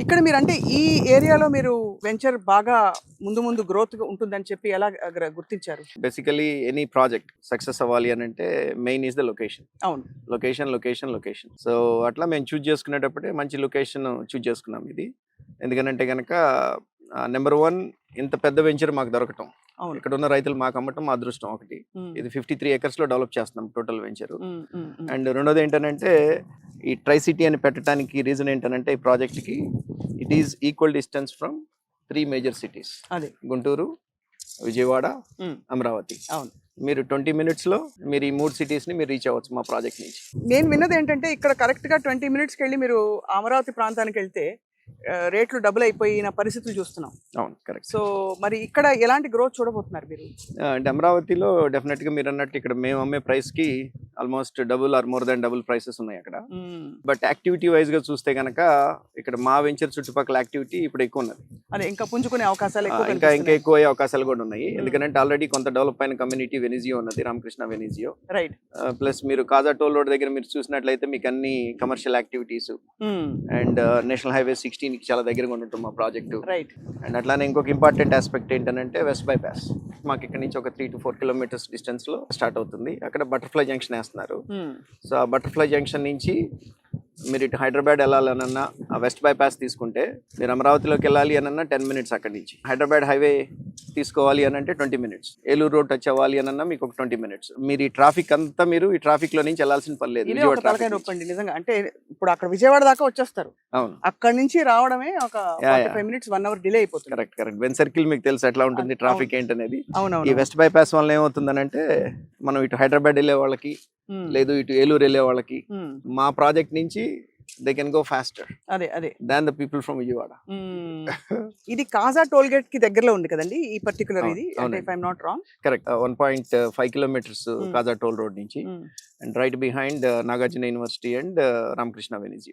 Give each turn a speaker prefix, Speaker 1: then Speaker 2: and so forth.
Speaker 1: ఇక్కడ మీరు అంటే ఈ ఏరియాలో మీరు వెంచర్ బాగా ముందు ముందు గ్రోత్ ఉంటుందని చెప్పి ఎలా గ్ర- గుర్తించారు?
Speaker 2: బేసికలీ ఎనీ ప్రాజెక్ట్ సక్సెస్ అవ్వాలి అని అంటే మెయిన్ ఈజ్ ద లొకేషన్
Speaker 1: అవును.
Speaker 2: లొకేషన్ లొకేషన్ లొకేషన్ సో అట్లా మేము చూజ్ చేసుకునేటప్పుడే మంచి లొకేషన్ చూజ్ చేసుకున్నాం ఇది. ఎందుకనంటే కనుక నెంబర్ వన్ ఇంత పెద్ద వెంచర్ మాకు దొరకటం.
Speaker 1: అవును.
Speaker 2: ఇక్కడ ఉన్న రైతులు మాకు అమ్మటం మా అదృష్టం ఒకటి. ఇది ఫిఫ్టీ త్రీ లో డెవలప్ చేస్తున్నాం టోటల్ వెంచర్. అండ్ రెండోది ఏంటంటే ఈ ట్రై సిటీ అని పెట్టడానికి రీజన్ ఏంటంటే ఈ ప్రాజెక్ట్కి it is equal distance from three major cities
Speaker 1: అదే.
Speaker 2: గుంటూరు విజయవాడ అమరావతి.
Speaker 1: అవును.
Speaker 2: మీరు ట్వంటీ మినిట్స్లో మీరు ఈ మూడు సిటీస్ని మీరు రీచ్ అవ్వచ్చు మా ప్రాజెక్ట్ నుంచి.
Speaker 1: నేను విన్నది ఏంటంటే ఇక్కడ కరెక్ట్గా ట్వంటీ మినిట్స్కి వెళ్ళి మీరు అమరావతి ప్రాంతానికి వెళ్తే రేట్లు డబుల్ అయిపోయిన పరిస్థితులు చూస్తున్నాం.
Speaker 2: అవును కరెక్ట్
Speaker 1: సో మరి ఇక్కడ ఎలాంటి గ్రోత్ చూడబోతున్నారు మీరు?
Speaker 2: అంటే అమరావతిలో డెఫినెట్గా మీరు అన్నట్టు ఇక్కడ మేము అమ్మే ప్రైస్కి almost double or more than double prices ఉన్నాయి అక్కడ. బట్ యాక్టివిటీ వైజ్గా చూస్తే కనుక ఇక్కడ మా వెంచర్ చుట్టుపక్కల యాక్టివిటీ ఇప్పుడు ఎక్కువ ఉన్నది.
Speaker 1: అదే ఇంకా పుంజుకునే అవకాశాలు
Speaker 2: ఇంకా ఇంకా. ఎక్కువ అయ్యే అవకాశాలు కూడా ఉన్నాయి. ఎందుకంటే ఆల్రెడీ కొంత డెవలప్ అయిన కమ్యూనిటీ వెనిజియో ఉన్నది రామకృష్ణ వెనిజియో
Speaker 1: రైట్
Speaker 2: ప్లస్ మీరు కాజా టోల్ రోడ్ దగ్గర మీరు చూసినట్లయితే మీకు అన్ని commercial activities and national highway సిక్స్టీన్కి చాలా దగ్గరగా ఉంటుంది మా ప్రాజెక్టు
Speaker 1: రైట్
Speaker 2: అండ్ అట్లానే ఇంకొక ఇంపార్టెంట్ ఆస్పెక్ట్ ఏంటంటే వెస్ట్ బైపాస్ మాకు ఇక్కడ నుంచి ఒక త్రీ టు ఫోర్ కిలోమీటర్స్ డిస్టెన్స్లో స్టార్ట్ అవుతుంది. అక్కడ బటర్ఫ్లై జంక్షన్ వేస్తున్నారు. సో ఆ బటర్ఫ్లై జంక్షన్ నుంచి మీరు ఇటు హైదరాబాద్ వెళ్ళాలనన్నా ఆ వెస్ట్ బైపాస్ తీసుకుంటే మీరు అమరావతిలోకి వెళ్ళాలి అనన్నా టెన్ మినిట్స్ అక్కడి నుంచి. హైదరాబాద్ హైవే తీసుకోవాలి అని అంటే twenty minutes. Eluru road touch అవ్వాలి అనన్నా మీకు ఒక ట్వంటీ మినిట్స్. మీరు ఈ ట్రాఫిక్ అంతా మీరు ఈ ట్రాఫిక్లో నుంచి వెళ్ళాల్సిన పని లేదు.
Speaker 1: ఇదే
Speaker 2: విజయవాడ
Speaker 1: ఒక తలకాయ
Speaker 2: traffic
Speaker 1: నొప్పి
Speaker 2: నుంచి.
Speaker 1: అండి నిజంగా. అంటే ఇప్పుడు అక్కడ విజయవాడ దాకా వచ్చేస్తారు.
Speaker 2: అవును.
Speaker 1: అక్కడి నుంచి రావడమే ఒక five. Minutes one hour delay అయిపోతుంది.
Speaker 2: Correct correct. వెన్ సర్కిల్ మీకు తెలుసు ఎట్లా ఉంటుంది
Speaker 1: అవును.
Speaker 2: ట్రాఫిక్ ఏంటనేది. ఈ
Speaker 1: అవునవును
Speaker 2: వెస్ట్ బైపాస్ వల్ల ఏమవుతుందనంటే మనం ఇటు హైదరాబాద్ వెళ్ళే వాళ్ళకి లేదు ఇటు ఏలూరు వెళ్ళే వాళ్ళకి. మా ప్రాజెక్ట్ నుంచి దే కెన్ గో ఫాస్టర్
Speaker 1: అదే అదే.
Speaker 2: Than the people from Vijayawada.
Speaker 1: ఇది కాజా టోల్ గేట్కి దగ్గరలో ఉంది కదండి ఈ పర్టికులర్ ఇది. If I'm not wrong
Speaker 2: correct one point five kilometres. Kaja toll road నుంచి. And right behind Nagarjuna university and Ramakrishna వెనిజీ